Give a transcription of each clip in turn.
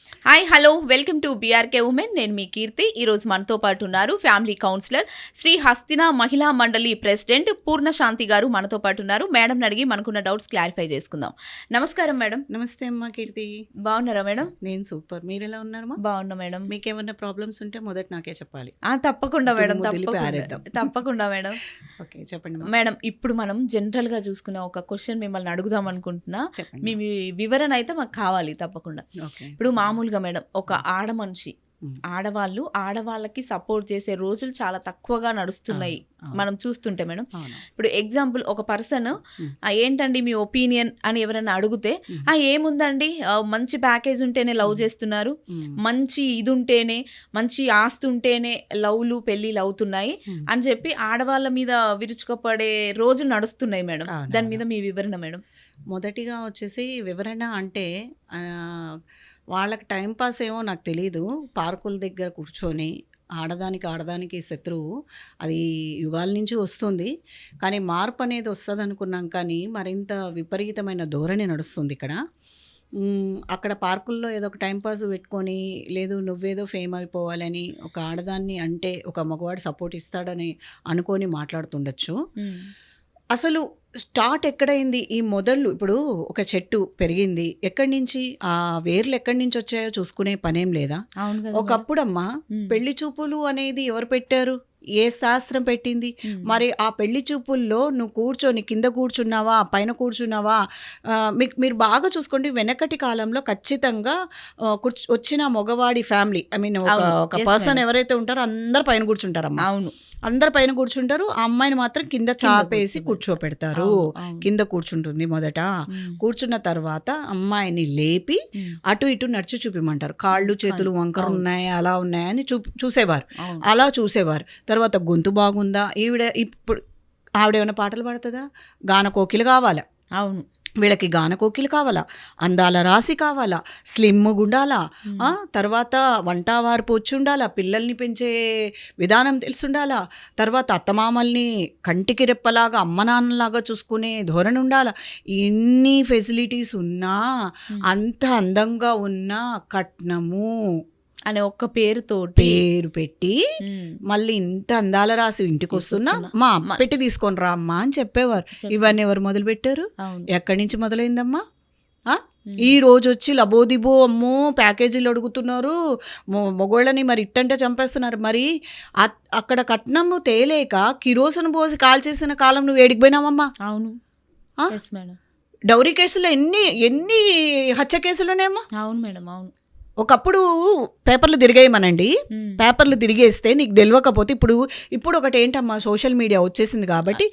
Hi hello welcome to BRK women నేను మీ కీర్తి. ఈరోజు మనతో పాటు ఉన్నారు ఫ్యామిలీ కౌన్సిలర్ శ్రీ హస్తిన మహిళా మండలి ప్రెసిడెంట్ పూర్ణశాంతి గారు మనతో పాటు ఉన్నారు. మేడం అడిగి మనకున్న డౌట్స్ క్లారిఫై చేసుకుందాం. నమస్కారం మేడం. నమస్తే అమ్మా కీర్తి. బాగున్నారా మేడం? నేను సూపర్. మీరు ఎలా ఉన్నారమ్మా బాగున్నా మేడం. మీకేమన్నా ప్రాబ్లమ్స్ ఉంటే మొదట నాకే చెప్పాలి. ఆ, తప్పకుండా మేడం తప్పకుండా. మేడం. ఓకే చెప్పండి. మేడం ఇప్పుడు మనం జనరల్గా చూసుకున్న ఒక క్వశ్చన్ మిమ్మల్ని అడుగుదాం అనుకుంటున్నా. మీ మీ వివరణ అయితే మాకు కావాలి తప్పకుండా. ఇప్పుడు మామూలుగా మేడం ఒక ఆడ మనిషి. ఆడవాళ్ళు ఆడవాళ్ళకి సపోర్ట్ చేసే రోజులు చాలా తక్కువగా నడుస్తున్నాయి మనం చూస్తుంటే మేడం. ఇప్పుడు ఎగ్జాంపుల్ ఒక పర్సన్. ఏంటండి మీ ఒపీనియన్ అని ఎవరైనా అడిగితే. ఆ ఏముందండి మంచి ప్యాకేజ్ ఉంటేనే లవ్. చేస్తున్నారు. మంచి ఇది ఉంటేనే మంచి ఆస్తి ఉంటేనే లవ్లు పెళ్ళిళ్ళు అవుతున్నాయి. అని చెప్పి ఆడవాళ్ళ మీద విరుచుకుపడే రోజులు నడుస్తున్నాయి మేడం దాని. మీద మీ వివరణ మేడం మొదటిగా వచ్చేసి వివరణ అంటే వాళ్ళకి టైం పాస్ ఏమో నాకు తెలియదు పార్కుల దగ్గర కూర్చొని ఆడదానికి ఆడదానికి శత్రువు అది యుగాల నుంచి వస్తుంది. కానీ మార్పు అనేది వస్తుంది అనుకున్నాం కానీ మరింత విపరీతమైన ధోరణి నడుస్తుంది ఇక్కడ. అక్కడ పార్కుల్లో ఏదో ఒక టైం పాస్ పెట్టుకొని లేదు నువ్వేదో ఫేమ్ అయిపోవాలని ఒక ఆడదాన్ని అంటే ఒక మగవాడు సపోర్ట్ ఇస్తాడని అనుకొని మాట్లాడుతుండొచ్చు. అసలు స్టార్ట్ ఎక్కడైంది? ఈ మొదళ్ళు ఇప్పుడు ఒక చెట్టు పెరిగింది. ఎక్కడి నుంచి? ఆ వేర్లు ఎక్కడి నుంచి వచ్చాయో చూసుకునే పనేం లేదా? ఒకప్పుడమ్మా మ్మ్. పెళ్ళి చూపులు అనేది ఎవరు పెట్టారు? ఏ శాస్త్రం పెట్టింది. మరి ఆ పెళ్ళి చూపుల్లో నువ్వు కూర్చొని కింద కూర్చున్నావా పైన కూర్చున్నావా? మీకు మీరు బాగా చూసుకోండి వెనకటి కాలంలో ఖచ్చితంగా వచ్చిన మగవాడి ఫ్యామిలీ ఐ మీన్ ఒక పర్సన్. ఎవరైతే ఉంటారో అందరు పైన కూర్చుంటారమ్మా. అవును. అందరు పైన కూర్చుంటారు ఆ అమ్మాయిని మాత్రం కింద చాపేసి. కూర్చోపెడతారు. కింద కూర్చుంటుంది మొదట. కూర్చున్న తర్వాత అమ్మాయిని లేపి. అటు ఇటు నడిచి చూపిమంటారు. కాళ్ళు చేతులు వంకర. ఉన్నాయా అలా ఉన్నాయా అని చూ చూసేవారు. అలా చూసేవారు. తర్వాత గొంతు బాగుందా? ఈవిడ ఇప్పుడు ఆవిడ ఏమైనా పాటలు పాడుతుందా? గాన కోకిలు కావాలా? అవును. వీళ్ళకి గాన కోకిలు కావాలా? అందాల రాశి కావాలా? స్లిమ్ గుండాలా? తర్వాత వంట వార్పు వచ్చి ఉండాలా పిల్లల్ని పెంచే విధానం తెలిసుండాలా? తర్వాత అత్తమామల్ని కంటికి రెప్పలాగా అమ్మ నాన్నలాగా చూసుకునే ధోరణి ఉండాలా ఇన్ని ఫెసిలిటీస్ ఉన్నా. అంత అందంగా ఉన్న కట్నము. అనే ఒక్క పేరుతోటి పేరు పెట్టి. మళ్ళీ ఇంత అందాల రాసి ఇంటికి వస్తున్నా. మా పెట్టి తీసుకొని రా అమ్మా అని చెప్పేవారు. చెప్పు. ఇవన్నీ ఎవరు మొదలు పెట్టారు ఎక్కడి నుంచి మొదలైందమ్మా. ఈ రోజు వచ్చి లబోదిబో అమ్మో ప్యాకేజీలు అడుగుతున్నారు. మొగోళ్ళని మరి ఇట్టంటే చంపేస్తున్నారు. మరి అక్కడ కట్నము తేలేక కిరోసను పోసి కాల్చేసిన కాలం నువ్వు ఏడికి పోయినావమ్మా? అవును. డౌరీ కేసులో ఎన్ని ఎన్ని హత్య కేసులునేమ్మా అవును మేడం అవును. ఒకప్పుడు పేపర్లు తిరిగేయమనండి. పేపర్లు తిరిగేస్తే నీకు తెలియకపోతే ఇప్పుడు ఇప్పుడు ఒకటి ఏంటమ్మా సోషల్ మీడియా వచ్చేసింది కాబట్టి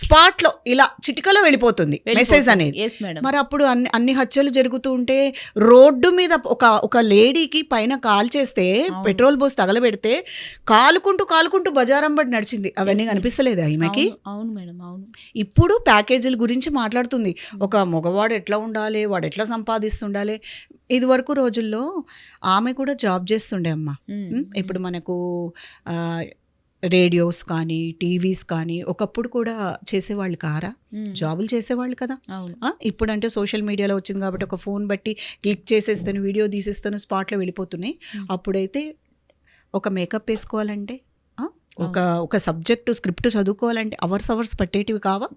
స్పాట్లో ఇలా చిటికలో వెళ్ళిపోతుంది మెసేజ్ అనేది. మరి అప్పుడు అన్ని అన్ని హత్యలు జరుగుతూ ఉంటే రోడ్డు మీద ఒక ఒక లేడీకి పైన కాల్ చేస్తే. పెట్రోల్ పోసి తగలబెడితే కాలుకుంటూ కాలుకుంటూ బజారం బడి నడిచింది. అవన్నీ కనిపిస్తలేదా ఈమెకి? అవును, మేడం అవును. ఇప్పుడు ప్యాకేజీల గురించి మాట్లాడుతుంది. ఒక మగవాడు ఎట్లా ఉండాలి వాడు ఎట్లా సంపాదిస్తుండాలి. ఇది వరకు రోజుల్లో ఆమె కూడా జాబ్ చేస్తుండే అమ్మ. ఇప్పుడు మనకు రేడియోస్ కానీ టీవీస్ కానీ ఒకప్పుడు కూడా చేసేవాళ్ళు కారా. జాబులు చేసేవాళ్ళు కదా? ఆ, ఇప్పుడంటే సోషల్ మీడియాలో వచ్చింది కాబట్టి ఒక ఫోన్ బట్టి క్లిక్ చేసేస్తాను వీడియో తీసేస్తాను స్పాట్లో వెళ్ళిపోతున్నాయి. అప్పుడైతే ఒక మేకప్ వేసుకోవాలంటే ఒక ఒక సబ్జెక్టు స్క్రిప్ట్ చదువుకోవాలంటే అవర్స్ అవర్స్ పట్టేటివి కావా.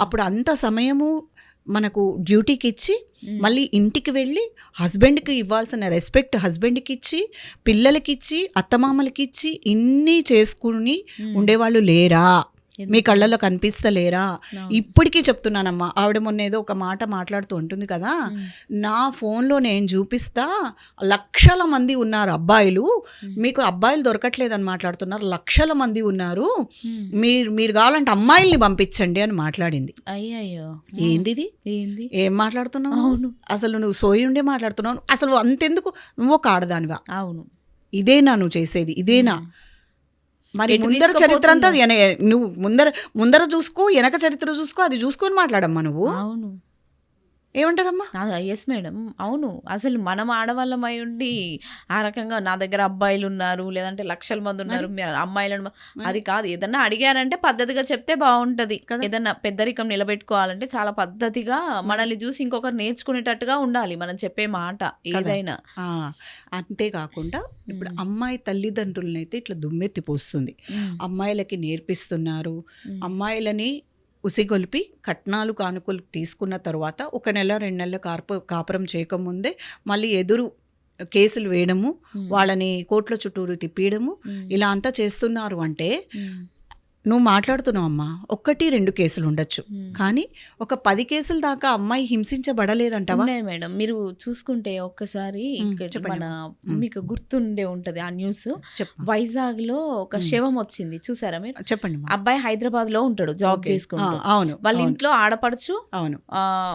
అప్పుడు అంత సమయము మనకు డ్యూటీకి ఇచ్చి. మళ్ళీ ఇంటికి వెళ్ళి హస్బెండ్కి ఇవ్వాల్సిన రెస్పెక్ట్ హస్బెండ్కి ఇచ్చి పిల్లలకి ఇచ్చి అత్తమామలకి ఇచ్చి ఇన్ని చేసుకుని. ఉండేవాళ్ళు లేరా? మీ కళ్ళలో కనిపిస్తలేరా. ఇప్పటికీ చెప్తున్నానమ్మా. ఆవిడ మొన్న ఏదో ఒక మాట మాట్లాడుతూ ఉంటుంది కదా. నా ఫోన్లో నేను చూపిస్తా లక్షల మంది ఉన్నారు అబ్బాయిలు. మీకు అబ్బాయిలు దొరకట్లేదని మాట్లాడుతున్నారు లక్షల మంది ఉన్నారు. మీరు మీరు కావాలంటే అమ్మాయిల్ని పంపించండి అని మాట్లాడింది. అయ్యయ్యో. ఏంది? ఏం మాట్లాడుతున్నావు? అవును. అసలు నువ్వు సోయి ఉండే మాట్లాడుతున్నావు? అసలు అంతెందుకు? నువ్వు ఒక ఆడదానివా? అవును. ఇదేనా నువ్వు చేసేది? ఇదేనా. మరి ముందర చరిత్ర అంతా నువ్వు ముందర ముందర చూసుకో వెనక చరిత్ర చూసుకో అది చూసుకొని మాట్లాడమ్మా నువ్వు. అవును. ఏమంటారమ్మా? ఎస్ మేడం అవును. అసలు మనం ఆడవాళ్ళం అయి ఉండి ఆ రకంగా నా దగ్గర అబ్బాయిలు ఉన్నారు లేదంటే లక్షల మంది ఉన్నారు అమ్మాయిలను అది కాదు. ఏదన్నా అడిగారంటే పద్ధతిగా చెప్తే బాగుంటది. ఏదన్నా పెద్దరికం నిలబెట్టుకోవాలంటే చాలా పద్ధతిగా మనల్ని చూసి ఇంకొకరు నేర్చుకునేటట్టుగా ఉండాలి మనం చెప్పే మాట ఏదైనా. అంతేకాకుండా ఇప్పుడు అమ్మాయి తల్లిదండ్రులని అయితే ఇట్లా దుమ్మెత్తి పోస్తుంది. అమ్మాయిలకి నేర్పిస్తున్నారు. మ్మ్. అమ్మాయిలని ఉసిగొలిపి కట్నాలు కానుకలు తీసుకున్న తర్వాత ఒక నెల రెండు నెలల కార్ప కాపురం చేయకముందే మళ్ళీ ఎదురు కేసులు వేయడము. వాళ్ళని కోట్ల చుట్టూరు తిప్పియడము. ఇలా అంతా చేస్తున్నారు అంటే. నువ్వు మాట్లాడుతున్నావు అమ్మా ఒక్కటి రెండు కేసులు ఉండొచ్చు. కానీ ఒక పది కేసుల దాకా అమ్మాయి హింసించబడలేదంటావా? ఉన్నాయి మేడం. మీరు చూసుకుంటే ఒక్కసారి. మన. మీకు గుర్తుండే ఉంటది ఆ న్యూస్. వైజాగ్లో ఒక. శవం వచ్చింది. చూసారా మీరు? చెప్పండి. అబ్బాయి హైదరాబాద్లో ఉంటాడు జాబ్ ఓకే. చేసుకుంటూ. ఆ, అవును. వాళ్ళ ఇంట్లో ఆడపడుచు అవును.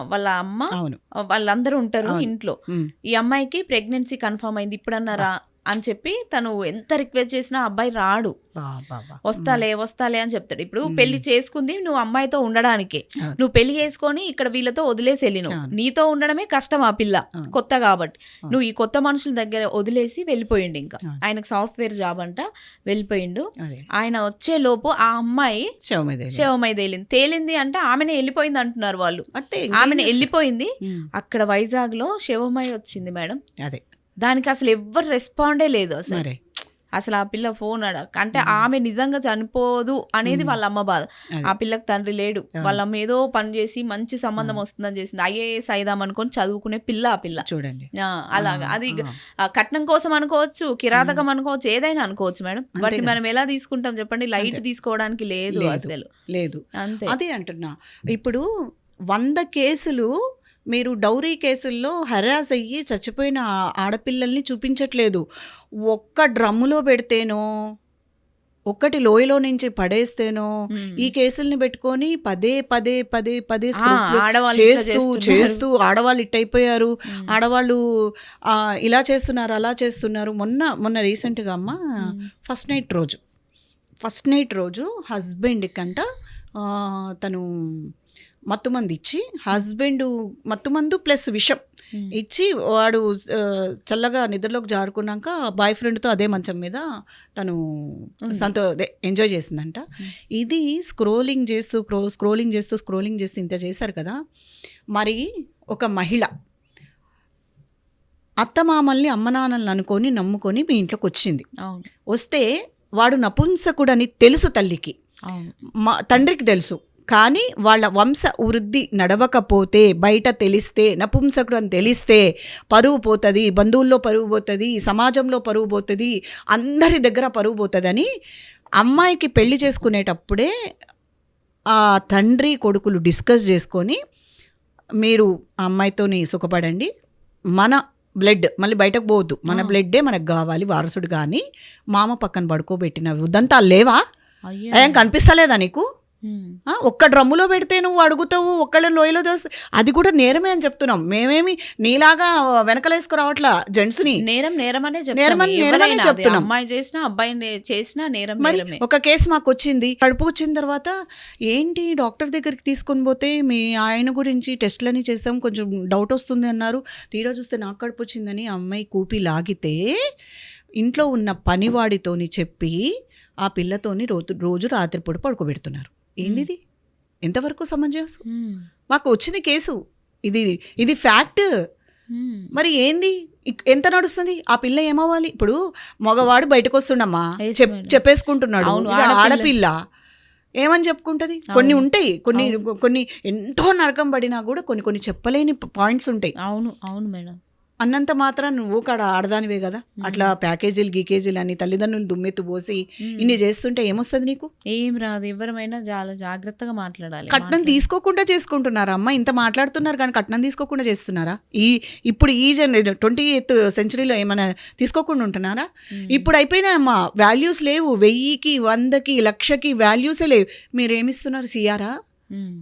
వాళ్ళ అమ్మ అవును. వాళ్ళందరూ ఉంటారు. ఇంట్లో. ఈ అమ్మాయికి ప్రెగ్నెన్సీ కన్ఫర్మ్ అయింది. ఇప్పుడన్నారా? అని చెప్పి తను ఎంత రిక్వెస్ట్ చేసినా అబ్బాయి రాడు. వస్తాలే వస్తాలే అని చెప్తాడు. ఇప్పుడు. పెళ్ళి చేసుకుంది నువ్వు అమ్మాయితో ఉండడానికే. నువ్వు పెళ్ళి చేసుకొని ఇక్కడ వీళ్ళతో వదిలేసి వెళ్ళినావు. నీతో ఉండడమే కష్టం ఆ పిల్ల. కొత్త కాబట్టి. నువ్వు ఈ కొత్త మనుషుల దగ్గర వదిలేసి వెళ్ళిపోయిండు ఇంకా. ఆయనకు సాఫ్ట్వేర్ జాబ్ అంట వెళ్ళిపోయిండు. ఆయన వచ్చే లోపు ఆ అమ్మాయి శవమై తేలింది తేలింది అంటే ఆమెనే వెళ్ళిపోయింది అంటున్నారు వాళ్ళు. అంటే ఆమెను వెళ్ళిపోయింది. అక్కడ వైజాగ్లో శవమై వచ్చింది మేడం. అదే. దానికి అసలు ఎవ్వరు రెస్పాండే లేదు అసలు. అసలు ఆ పిల్ల ఫోన్ అడ అంటే ఆమె నిజంగా చనిపోదు అనేది వాళ్ళ అమ్మ బాధ. ఆ పిల్లకి తండ్రి లేడు. వాళ్ళ అమ్మ ఏదో పని చేసి మంచి సంబంధం వస్తుందని చేసింది. ఐఏఎస్ అయిదాం అనుకొని చదువుకునే పిల్ల ఆ పిల్ల. చూడండి. అలాగా. అది కట్నం కోసం అనుకోవచ్చు కిరాతకం అనుకోవచ్చు ఏదైనా అనుకోవచ్చు మేడం. వాటిని. మనం ఎలా తీసుకుంటాం చెప్పండి? లైట్. తీసుకోవడానికి లేదు లేదు. అసలు. లేదు. అంతే. అదే అంటున్నా. ఇప్పుడు వంద కేసులు మీరు డౌరీ కేసుల్లో హరాస్ అయ్యి చచ్చిపోయిన ఆడపిల్లల్ని చూపించట్లేదు ఒక్క డ్రమ్ములో పెడితేనో ఒక్కటి లోయలో నుంచి పడేస్తేనో. ఈ కేసుల్ని పెట్టుకొని పదే పదే పదే పదే చేస్తూ. చేస్తూ ఆడవాళ్ళు ఇట్టయిపోయారు. ఆడవాళ్ళు ఇలా చేస్తున్నారు అలా చేస్తున్నారు మొన్న మొన్న రీసెంట్గా అమ్మ. ఫస్ట్ నైట్ రోజు ఫస్ట్ నైట్ రోజు హస్బెండ్ కంట తను మత్తుమందు ఇచ్చి హస్బెండ్ మత్తుమందు ప్లస్ విషం ఉమ్. ఇచ్చి వాడు చల్లగా నిద్రలోకి జారుకున్నాక బాయ్ ఫ్రెండ్తో అదే మంచం మీద తను. సంతో ఎంజాయ్ చేసిందంట ఉమ్. ఇది స్క్రోలింగ్ చేస్తూ క్రో స్క్రోలింగ్ చేస్తూ స్క్రోలింగ్ చేస్తూ ఇంత చేశారు కదా మరి ఒక మహిళ అత్తమామల్ని అమ్మనాన్నల్ని అనుకొని నమ్ముకొని మీ ఇంట్లోకి వచ్చింది వస్తే వాడు నపుంసకుడని తెలుసు తల్లికి మా తండ్రికి తెలుసు కానీ వాళ్ళ వంశ వృద్ధి నడవకపోతే బయట తెలిస్తే నపుంసకుడు అని తెలిస్తే పరువు పోతుంది బంధువుల్లో పరువు పోతుంది సమాజంలో పరువు పోతుంది అందరి దగ్గర పరువు పోతుందని అమ్మాయికి పెళ్ళి చేసుకునేటప్పుడే ఆ తండ్రి కొడుకులు డిస్కస్ చేసుకొని మీరు ఆ అమ్మాయితోని సుఖపడండి మన బ్లడ్ మళ్ళీ బయటకు పోవద్దు మన. బ్లడ్డే మనకు కావాలి వారసుడు కానీ మామ పక్కన పడుకోబెట్టిన ఉదంతా లేవా? ఏం కనిపిస్తలేదా నీకు? ఒక్క డ్రమ్ములో పెడితే నువ్వు అడుగుతావు ఒక్కళ్ళ లోయలో దోస్తే అది కూడా నేరమే అని చెప్తున్నాం. మేమేమి నీలాగా వెనకలేసుకు రావట్లా జెంట్స్ని? నేరం నేరం అనే చెప్తాం. నేరమని- చెప్తున్నాం. అమ్మాయి చేసినా అబ్బాయి నే- చేసినా నేరం మరి ఒక కేసు మాకు వచ్చింది. కడుపు వచ్చిన తర్వాత ఏంటి డాక్టర్ దగ్గరికి తీసుకొని పోతే మీ ఆయన గురించి టెస్ట్లని చేసాం కొంచెం డౌట్ వస్తుంది అన్నారు. తీరా చూస్తే నాకు కడుపు వచ్చిందని అమ్మాయి కూపి లాగితే ఇంట్లో ఉన్న పనివాడితోని చెప్పి ఆ పిల్లతోని రోజు రోజు రాత్రిపూట పడుకోబెడుతున్నారు. ఏంది ఎంతవరకు సమంజసం. మాకు వచ్చింది కేసు. ఇది ఇది ఫ్యాక్ట్. మరి ఏంది? ఎంత నడుస్తుంది? ఆ పిల్ల ఏమవ్వాలి? ఇప్పుడు మగవాడు బయటకు వస్తుండమ్మా. చెప్పేసుకుంటున్నాడు. ఆడపిల్ల. ఏమని చెప్పుకుంటది? కొన్ని. ఉంటాయి. కొన్ని కొన్ని ఎంతో నరకం పడినా కూడా కొన్ని కొన్ని చెప్పలేని పాయింట్స్ ఉంటాయి. అవును అవును మేడం. అన్నంత మాత్రం నువ్వు కాడ ఆడదానివే కదా. అట్లా ప్యాకేజీలు గీకేజీలు అని తల్లిదండ్రులు దుమ్మెత్తు పోసి. ఇన్ని చేస్తుంటే ఏమొస్తుంది నీకు? ఏం రాదు ఎవరమైనా చాలా జాగ్రత్తగా మాట్లాడాలి కట్నం తీసుకోకుండా చేసుకుంటున్నారా? అమ్మ ఇంత మాట్లాడుతున్నారు కానీ కట్నం తీసుకోకుండా చేస్తున్నారా? ఈ ఇప్పుడు ఈ జనరేషన్ ట్వంటీ ఎయిత్ సెంచరీలో ఏమైనా తీసుకోకుండా ఉంటున్నారా. ఇప్పుడు అయిపోయినాయమ్మా వాల్యూస్ లేవు. వెయ్యికి వందకి లక్షకి వాల్యూసే లేవు. మీరు ఏమిస్తున్నారు సిఆరా.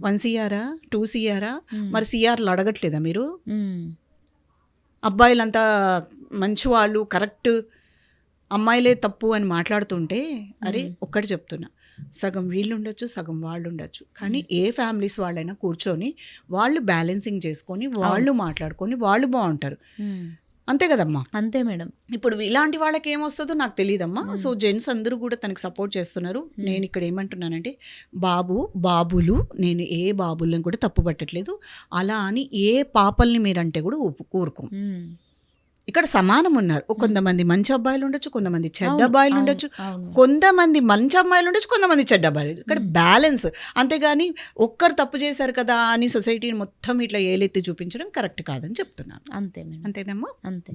వన్ సిఆరా? టూ సిఆరా. మరి సిఆర్లు అడగట్లేదా మీరు. అబ్బాయిలంతా మంచివాళ్ళు కరెక్ట్ అమ్మాయిలే తప్పు అని మాట్లాడుతుంటే అరే ఒక్కటి చెప్తున్నా. సగం వీళ్ళు ఉండొచ్చు సగం వాళ్ళు ఉండొచ్చు కానీ ఏ ఫ్యామిలీస్ వాళ్ళైనా కూర్చొని వాళ్ళు బ్యాలెన్సింగ్ చేసుకొని వాళ్ళు మాట్లాడుకొని వాళ్ళు బాగుంటారు. అంతే కదమ్మా. అంతే మేడం. ఇప్పుడు ఇలాంటి వాళ్ళకి ఏమొస్తుందో నాకు తెలియదమ్మా మ్మ్. సో జెంట్స్ అందరూ కూడా తనకు సపోర్ట్ చేస్తున్నారు. నేను ఇక్కడ ఏమంటున్నానంటే బాబు బాబులు నేను ఏ బాబులను కూడా తప్పు పట్టట్లేదు అలా అని ఏ పాపల్ని మీరంటే కూడా ఊరుకోం. ఇక్కడ సమానం ఉన్నారు కొంతమంది మంచి అబ్బాయిలు ఉండొచ్చు కొంతమంది చెడ్డ అబ్బాయిలు ఉండొచ్చు. కొంతమంది మంచి అమ్మాయిలు ఉండొచ్చు కొంతమంది చెడ్డ అబ్బాయిలు ఇక్కడ. బ్యాలెన్స్. అంతేగాని ఒక్కరు తప్పు చేశారు కదా అని సొసైటీని మొత్తం ఇట్లా ఏలెత్తి చూపించడం కరెక్ట్ కాదని చెప్తున్నాను. అంతే అంతేనమ్మా? అంతే.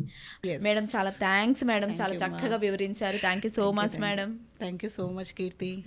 మేడం చాలా థ్యాంక్స్ మేడం. చాలా. చక్కగా వివరించారు. Thank you so much. Madam. Thank you so much Keerthi.